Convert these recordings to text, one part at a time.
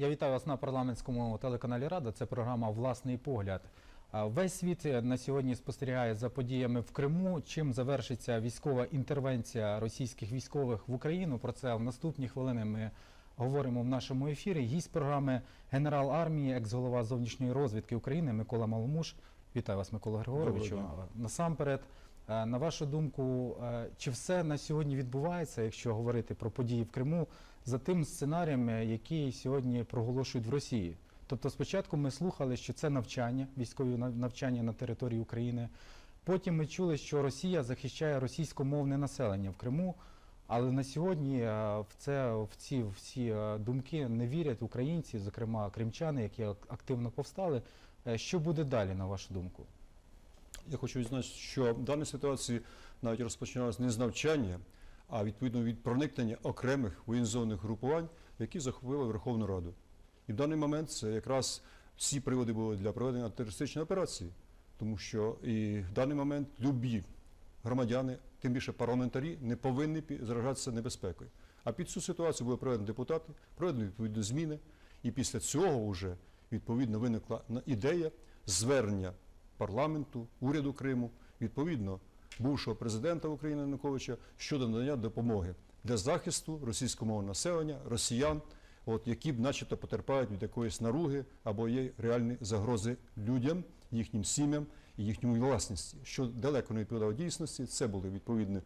Я вітаю вас на парламентському телеканалі Рада. Це програма Власний погляд. Весь світ на сьогодні спостерігає за подіями в Криму. Чим завершиться військова інтервенція російських військових в Україну? Про це в наступні хвилини ми говоримо в нашому ефірі. Гість програми генерал армії, екс-голова зовнішньої розвідки України Микола Маломуш. Вітаю вас, Микола Григоровичу. Насамперед, е, на вашу думку, е, чи все на сьогодні відбувається, якщо говорити про події в Криму, за тим сценарієм, е, який сьогодні проголошують в Росії? Тобто, спочатку ми слухали, що це навчання, військові навчання на території України. Потім ми чули, що Росія захищає російськомовне населення в Криму. Але на сьогодні в це в ці всі думки не вірять українці, зокрема кримчани, які активно повстали. Е, Що буде далі, на вашу думку? Я хочу відзначити, що в даній ситуації навіть розпочиналося не з навчання, а відповідно від проникнення окремих воєнізованих групувань, які захопили Верховну Раду. І в даний момент це якраз всі приводи були для проведення антитерористичної операції, тому що і в даний момент любі громадяни, тим більше парламентарі, не повинні заражатися небезпекою. А під цю ситуацію були проведені депутати, проведені відповідні зміни, і після цього вже відповідно виникла ідея звернення парламенту, уряду Криму, відповідно бувшого президента України Януковича щодо надання допомоги для захисту російськомовного населення, росіян, от, які б начебто потерпають від якоїсь наруги або є реальні загрози людям, їхнім сім'ям і їхньому власності, що далеко не відповідало дійсності. Це були відповідно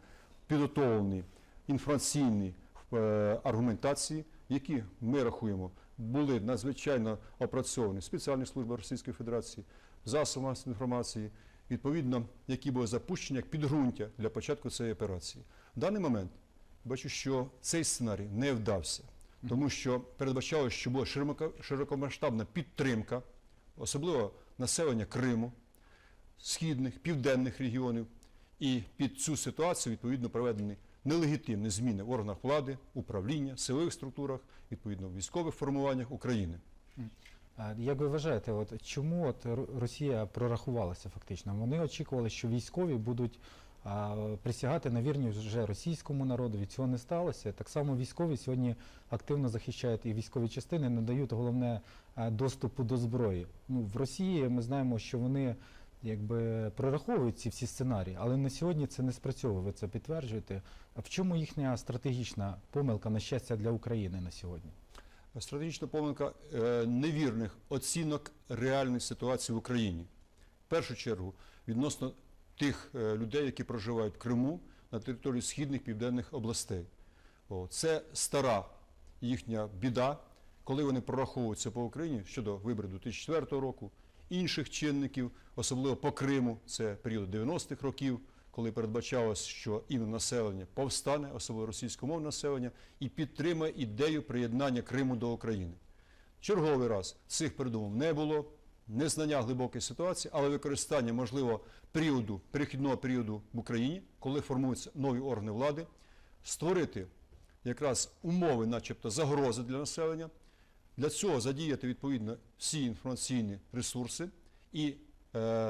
підготовлені інформаційні е, аргументації, які ми рахуємо були надзвичайно опрацьовані спеціальні служби Російської Федерації, засоби масової інформації, відповідно, які були запущені як підґрунтя для початку цієї операції. В даний момент бачу, що цей сценарій не вдався, тому що передбачалося, що була широко- широкомасштабна підтримка, особливо населення Криму, східних, південних регіонів. І під цю ситуацію відповідно проведені нелегітимні зміни в органах влади, управління, силових структурах, відповідно військових формуваннях України. Як ви вважаєте, от чому от Росія прорахувалася фактично? Вони очікували, що військові будуть а, присягати на вірність вже російському народу. Цього не сталося. Так само військові сьогодні активно захищають і військові частини, надають головне доступу до зброї. Ну в Росії ми знаємо, що вони якби прораховують ці всі сценарії, але на сьогодні це не спрацьовує. Ви це підтверджуєте. А в чому їхня стратегічна помилка на щастя для України на сьогодні? Стратегічна помилка е, невірних оцінок реальної ситуації в Україні. В першу чергу відносно тих е, людей, які проживають в Криму на території східних південних областей. Це стара їхня біда, коли вони прораховуються по Україні щодо виборів 2004 року, інших чинників, особливо по Криму, це період 90-х років, коли передбачалось, що іменно населення повстане, особливо російськомовне населення, і підтримає ідею приєднання Криму до України. Черговий раз цих передумов не було, незнання глибокої ситуації, але використання, можливо, періоду, перехідного періоду в Україні, коли формуються нові органи влади, створити якраз умови, начебто, загрози для населення, для цього задіяти відповідно всі інформаційні ресурси і, е,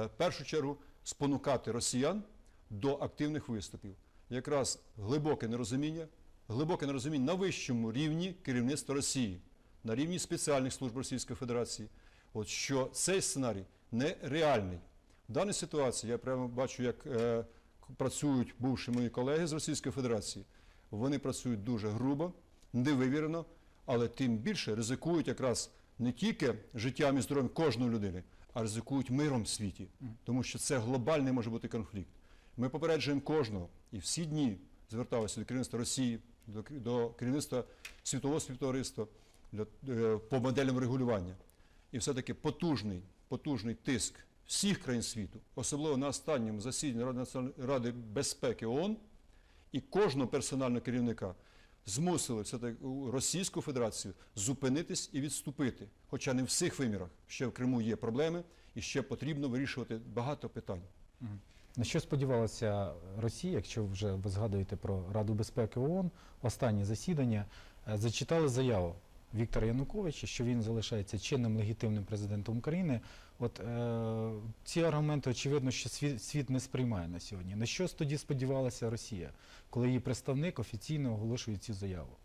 в першу чергу, спонукати росіян до активних виступів. Якраз глибоке нерозуміння, глибоке нерозуміння на вищому рівні керівництва Росії, на рівні спеціальних служб Російської Федерації, от що цей сценарій нереальний. В даній ситуації я прямо бачу, як е, працюють бувші мої колеги з Російської Федерації. Вони працюють дуже грубо, невивірено, але тим більше ризикують якраз не тільки життям і здоров'ям кожної людини, а ризикують миром в світі, тому що це глобальний може бути конфлікт. Ми попереджуємо кожного і всі дні зверталися до керівництва Росії, до, керівництва світового співтовариства е, по моделям регулювання. І все-таки потужний, потужний тиск всіх країн світу, особливо на останньому засіданні Ради, Ради безпеки ООН, і кожного персонального керівника змусили все-таки Російську Федерацію зупинитись і відступити. Хоча не в всіх вимірах. Ще в Криму є проблеми, і ще потрібно вирішувати багато питань. На що сподівалася Росія, якщо вже ви згадуєте про Раду безпеки ООН, останнє засідання, е, зачитали заяву Віктора Януковича, що він залишається чинним легітимним президентом України. От е, ці аргументи, очевидно, що світ, світ не сприймає на сьогодні. На що тоді сподівалася Росія, коли її представник офіційно оголошує цю заяву?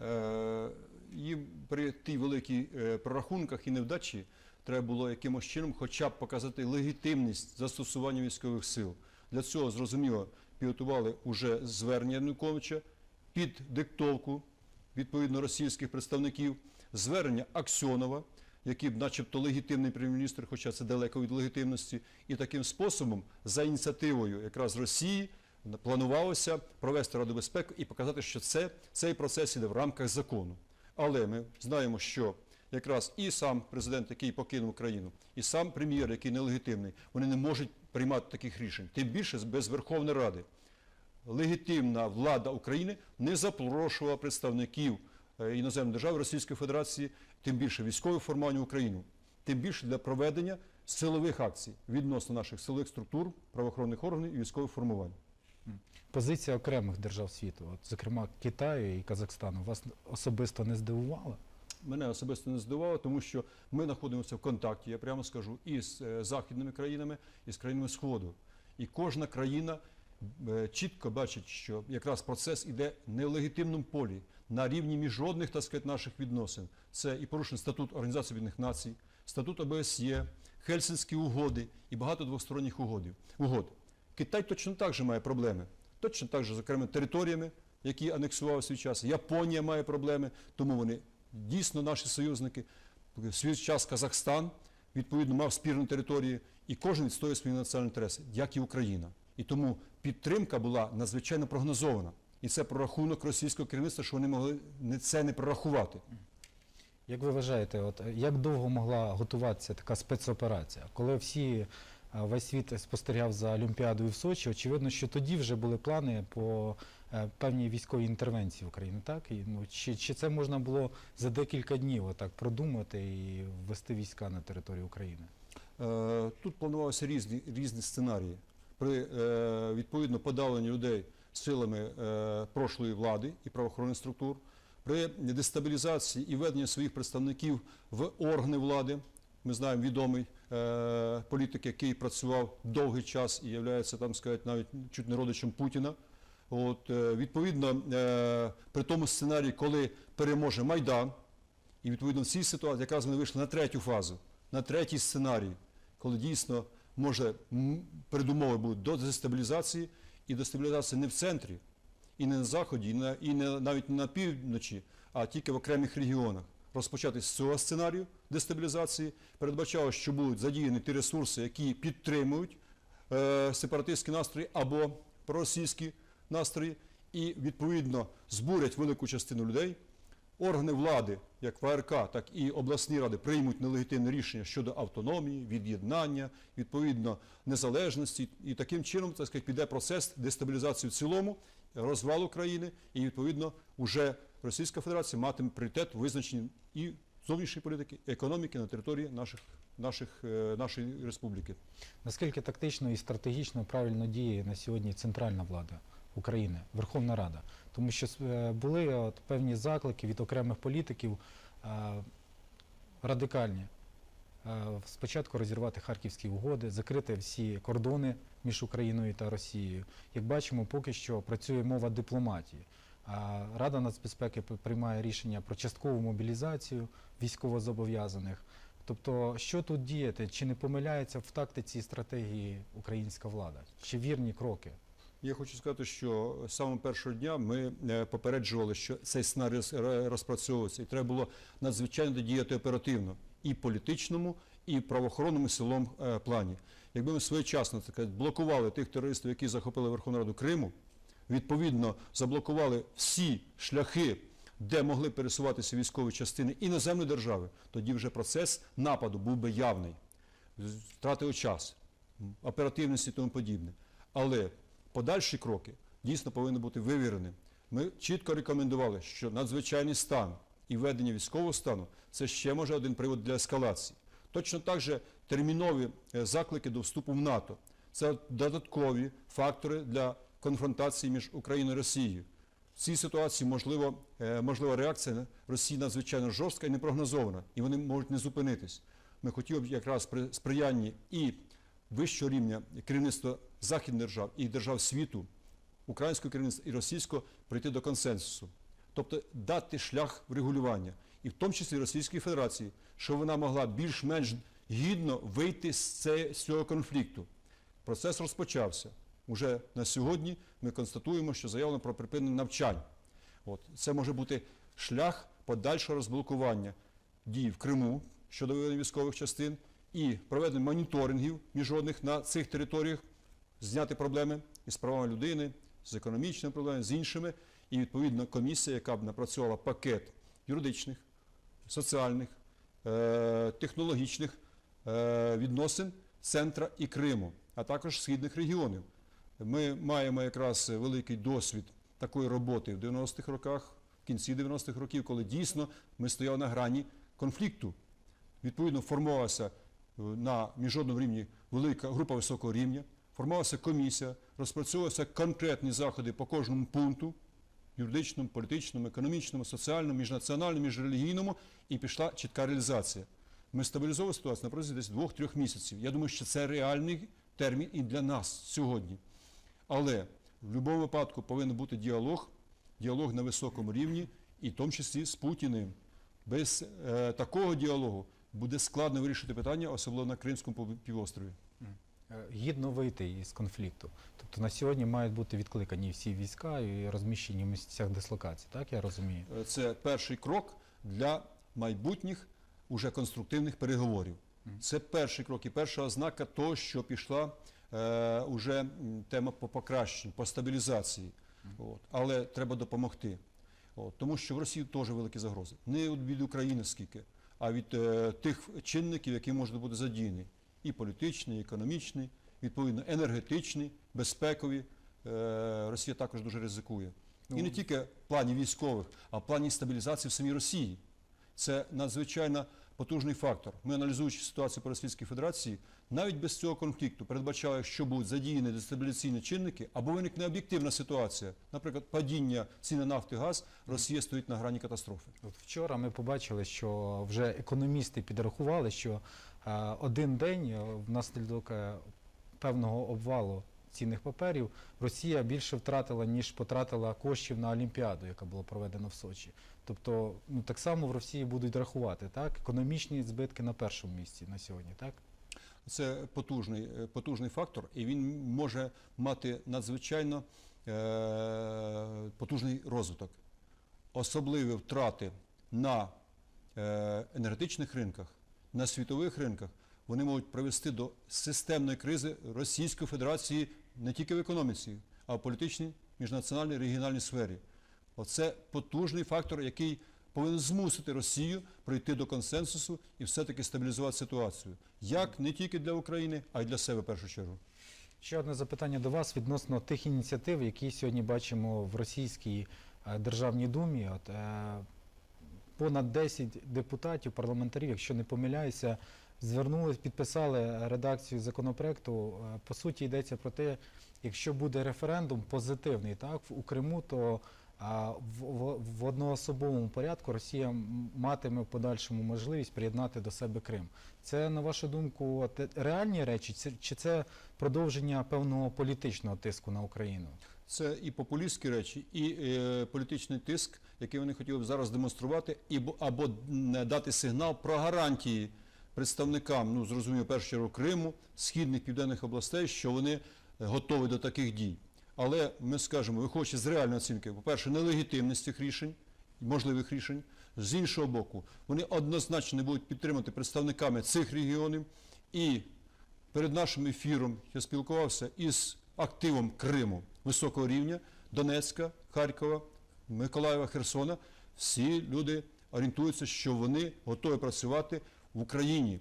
Е, їм при тій великій е, прорахунках і невдачі треба було якимось чином хоча б показати легітимність застосування військових сил. Для цього, зрозуміло, підготували уже звернення Януковича під диктовку відповідно російських представників, звернення Аксьонова, який начебто легітимний прем'єр-міністр, хоча це далеко від легітимності, і таким способом, за ініціативою якраз Росії, планувалося провести Раду безпеки і показати, що це, цей процес іде в рамках закону. Але ми знаємо, що якраз і сам президент, який покинув країну, і сам прем'єр, який нелегітимний, вони не можуть приймати таких рішень. Тим більше без Верховної Ради. Легітимна влада України не запрошувала представників е, іноземної держави Російської Федерації, тим більше військове формування в Україну, тим більше для проведення силових акцій відносно наших силових структур, правоохоронних органів і військових формувань. Позиція окремих держав світу, от, зокрема Китаю і Казахстану, вас особисто не здивувала? Мене особисто не здивувало, тому що ми знаходимося в контакті, я прямо скажу, із е, західними країнами, і з країнами Сходу. І кожна країна чітко бачить, що якраз процес іде не в легітимному полі, на рівні міжнародних, так сказати, наших відносин. Це і порушений статут Організації Об'єднаних Націй, статут ОБСЄ, Хельсинські угоди і багато двосторонніх угодів, угод. Китай точно так же має проблеми. Точно так же з окремими територіями, які анексував свій час. Японія має проблеми, тому вони дійсно наші союзники. В свій час Казахстан відповідно мав спірні території, і кожен відстоює свої національні інтереси, як і Україна. І тому підтримка була надзвичайно прогнозована. І це прорахунок російського керівництва, що вони могли це не прорахувати. Як ви вважаєте, от як довго могла готуватися така спецоперація? Коли всі е, весь світ спостерігав за Олімпіадою в Сочі, очевидно, що тоді вже були плани по е, певній військовій інтервенції в Україні, так? І, ну, чи, чи це можна було за декілька днів отак продумати і ввести війська на територію України? Е, Тут планувалися різні, різні сценарії. При е, відповідно подавленні людей силами е, прошлої влади і правоохоронних структур, при дестабілізації і веденні своїх представників в органи влади. Ми знаємо відомий е, політик, який працював довгий час і є там сказати, навіть чуть не родичем Путіна. От, е, відповідно, е, при тому сценарії, коли переможе Майдан, і відповідно в цій ситуації якраз вони вийшли на третю фазу, на третій сценарій, коли дійсно може передумови будуть до дестабілізації, і дестабілізація не в центрі, і не на заході, і, на, і не, навіть не на півночі, а тільки в окремих регіонах. Розпочати з цього сценарію дестабілізації, передбачало, що будуть задіяні ті ресурси, які підтримують е, сепаратистські настрої або проросійські настрої, і відповідно збурять велику частину людей. Органи влади, як ВРК, так і обласні ради, приймуть нелегітимне рішення щодо автономії, від'єднання, відповідно незалежності, і таким чином так сказати, піде процес дестабілізації в цілому, розвалу країни, і відповідно вже Російська Федерація матиме пріоритет визначенні і зовнішньої політики, економіки на території наших, наших, е, нашої республіки. Наскільки тактично і стратегічно правильно діє на сьогодні центральна влада України, Верховна Рада? Тому що е, були от певні заклики від окремих політиків е, радикальні. Е, Спочатку розірвати харківські угоди, закрити всі кордони між Україною та Росією. Як бачимо, поки що працює мова дипломатії. Рада нацбезпеки приймає рішення про часткову мобілізацію військовозобов'язаних. Тобто, що тут діяти? Чи не помиляється в тактиці і стратегії українська влада? Чи вірні кроки? Я хочу сказати, що з самого першого дня ми е, попереджували, що цей сценарій роз- розпрацьовується, і треба було надзвичайно діяти оперативно і політичному, і правоохоронному і силовому е, плані. Якби ми своєчасно так блокували тих терористів, які захопили Верховну Раду Криму, відповідно заблокували всі шляхи, де могли пересуватися військові частини іноземної держави, тоді вже процес нападу був би явний, втратив час, м, оперативність і тому подібне. Але подальші кроки дійсно повинні бути вивірені. Ми чітко рекомендували, що надзвичайний стан і введення військового стану це ще може один привод для ескалації. Точно так же термінові е, заклики до вступу в НАТО. Це додаткові фактори для конфронтації між Україною і Росією. В цій ситуації можливо, е, можлива реакція Росії надзвичайно жорстка і непрогнозована, і вони можуть не зупинитись. Ми хотіли б якраз при сприянні і вищого рівня керівництва західних держав і держав світу, українського керівництва і російського прийти до консенсусу. тобто дати шлях врегулювання, і в тому числі Російській Федерації, щоб вона могла більш-менш гідно вийти з цього конфлікту. Процес розпочався. Уже на сьогодні ми констатуємо, що заявлено про припинення навчань. Це може бути шлях подальшого розблокування дій в Криму щодо виведення військових частин і проведення моніторингів міжнародних на цих територіях, зняти проблеми із правами людини, з економічними проблемами, з іншими. І відповідно комісія, яка б напрацювала пакет юридичних, соціальних, е, технологічних е, відносин центра і Криму, а також східних регіонів. Ми маємо якраз великий досвід такої роботи в 90-х роках, в кінці 90-х років, коли дійсно ми стояли на грані конфлікту. Відповідно, формувалася е, на міжнародному рівні велика група високого рівня, формувалася комісія, розпрацьовувалися конкретні заходи по кожному пункту юридичному, політичному, економічному, соціальному, міжнаціональному, міжрелігійному, і пішла чітка реалізація. Ми стабілізовували ситуацію на протязі десь двох-трьох місяців. Я думаю, що це реальний термін і для нас сьогодні. Але в будь-якому випадку повинен бути діалог, діалог на високому рівні, і в тому числі з Путіним. Без е, такого діалогу буде складно вирішити питання, особливо на Кримському пів- півострові. Е, Гідно вийти із конфлікту. Тобто на сьогодні мають бути відкликані всі війська і розміщені в місцях дислокації, так я розумію? Е, Це перший крок для майбутніх уже конструктивних переговорів. Це перший крок і перша ознака того, що пішла е, уже тема по покращенню, по стабілізації. От. Але треба допомогти. От. Тому що в Росії теж великі загрози. Не від- від України скільки, а від е, тих чинників, які можуть бути задіяні. І політичний, і економічний, відповідно, енергетичний, безпекові. Е, Росія також дуже ризикує. І не тільки в плані військових, а в плані стабілізації в самій Росії. Це надзвичайно потужний фактор. Ми, аналізуючи ситуацію по Російській Федерації, навіть без цього конфлікту передбачали, що будуть задіяні дестабілізаційні чинники або виникне об'єктивна ситуація, наприклад, падіння ціни нафти газ, Росія стоїть на грані катастрофи. От вчора ми побачили, що вже економісти підрахували, що один день е, внаслідок е, певного обвалу цінних паперів Росія більше втратила, ніж потратила коштів на Олімпіаду, яка була проведена в Сочі. Тобто, ну так само в Росії будуть рахувати, так? Економічні збитки на першому місці на сьогодні, так? Це потужний, е, потужний фактор, і він може мати надзвичайно е, потужний розвиток. Особливі втрати на е, енергетичних ринках, на світових ринках, вони можуть привести до системної кризи Російської Федерації не тільки в економіці, а в політичній, міжнаціональній, регіональній сфері. Оце потужний фактор, який повинен змусити Росію прийти до консенсусу і все-таки стабілізувати ситуацію. Як не тільки для України, а й для себе в першу чергу. Ще одне запитання до вас відносно тих ініціатив, які сьогодні бачимо в Російській е, Державній Думі. От, е, понад 10 депутатів, парламентарів, якщо не помиляюся, звернулись, підписали редакцію законопроекту. Е, По суті, йдеться про те, якщо буде референдум позитивний так, у Криму, то в, в, в одноособовому порядку Росія матиме в подальшому можливість приєднати до себе Крим. Це, на вашу думку, реальні речі, чи це продовження певного політичного тиску на Україну? Це і популістські речі, і е, політичний тиск, який вони хотіли б зараз демонструвати, і, або м, дати сигнал про гарантії представникам, ну зрозуміло, першу чергу Криму, східних південних областей, що вони готові до таких дій. Але ми скажемо, виходячи з реальної оцінки, по-перше, нелегітимність цих рішень, можливих рішень. З іншого боку, вони однозначно не будуть підтримати представниками цих регіонів. І перед нашим ефіром я спілкувався із активом Криму високого рівня Донецька, Харкова, Миколаєва, Херсона. Всі люди орієнтуються, що вони готові працювати в Україні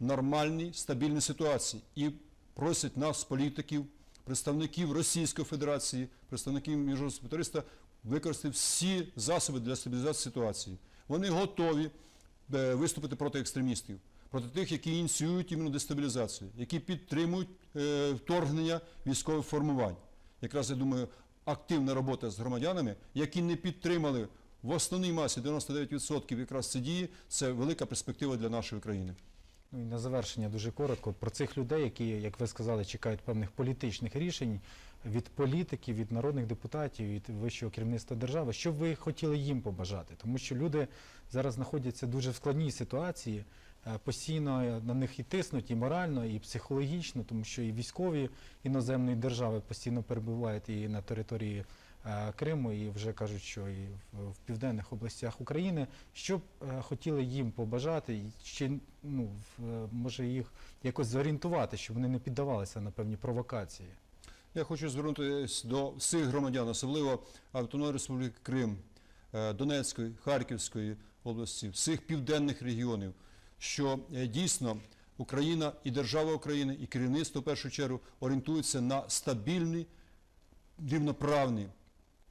в нормальній, стабільній ситуації і просять нас, політиків, представників Російської Федерації, представників міжнародного співтовариства використати всі засоби для стабілізації ситуації. Вони готові виступити проти екстремістів, проти тих, які ініціюють іменно дестабілізацію, які підтримують е, вторгнення військових формувань. Якраз я думаю, активна робота з громадянами, які не підтримали в основній масі 99% якраз ці дії, це велика перспектива для нашої країни. Ну і на завершення дуже коротко про цих людей, які, як ви сказали, чекають певних політичних рішень від політиків, від народних депутатів, від вищого керівництва держави. Що б ви хотіли їм побажати? Тому що люди зараз знаходяться дуже в складній ситуації. е, Постійно на них і тиснуть і морально, і психологічно, тому що і військові іноземної держави постійно перебувають і на території е, Криму, і вже кажуть, що і в, південних областях України. Що б е, хотіли їм побажати, чи ну може їх якось зорієнтувати, щоб вони не піддавалися на певні провокації? Я хочу звернутися до всіх громадян, особливо Автономної Республіки Крим, е, Донецької, Харківської області, всіх південних регіонів, що е, дійсно Україна і держава України, і керівництво в першу чергу орієнтуються на стабільні, рівноправні,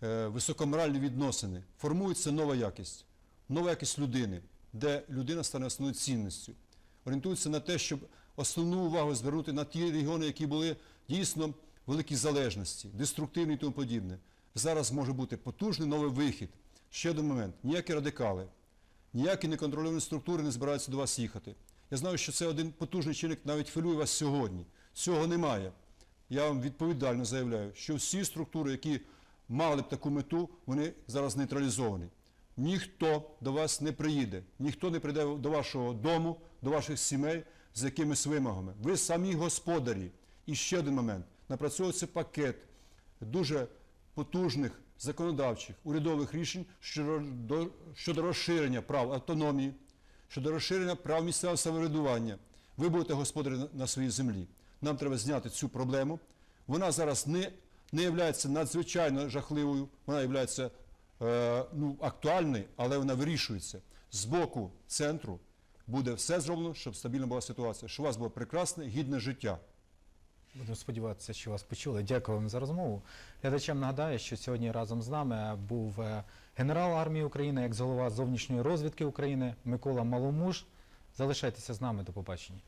е, високоморальні відносини. Формується нова якість, нова якість людини, де людина стане основною цінністю. Орієнтуються на те, щоб основну увагу звернути на ті регіони, які були дійсно великій залежності, деструктивні і тому подібне. Зараз може бути потужний новий вихід. Ще один момент. Ніякі радикали, ніякі неконтрольовані структури не збираються до вас їхати. Я знаю, що це один потужний чинник навіть хвилює вас сьогодні. Цього немає. Я вам відповідально заявляю, що всі структури, які мали б таку мету, вони зараз нейтралізовані. Ніхто до вас не приїде, ніхто не прийде до вашого дому, до ваших сімей з якимись вимогами. Ви самі господарі. І ще один момент. Напрацьовується пакет дуже потужних законодавчих урядових рішень щодо, щодо розширення прав автономії, щодо розширення прав місцевого самоврядування. Ви будете господарі на- своїй землі. Нам треба зняти цю проблему. Вона зараз не, не є надзвичайно жахливою, вона є е, ну, актуальною, але вона вирішується. З боку центру буде все зроблено, щоб стабільна була ситуація, щоб у вас було прекрасне, гідне життя. Будемо сподіватися, що вас почули. Дякую вам за розмову. Глядачам нагадаю, що сьогодні разом з нами був е, генерал армії України, екс-голова зовнішньої розвідки України Микола Маломуж. Залишайтеся з нами. До побачення.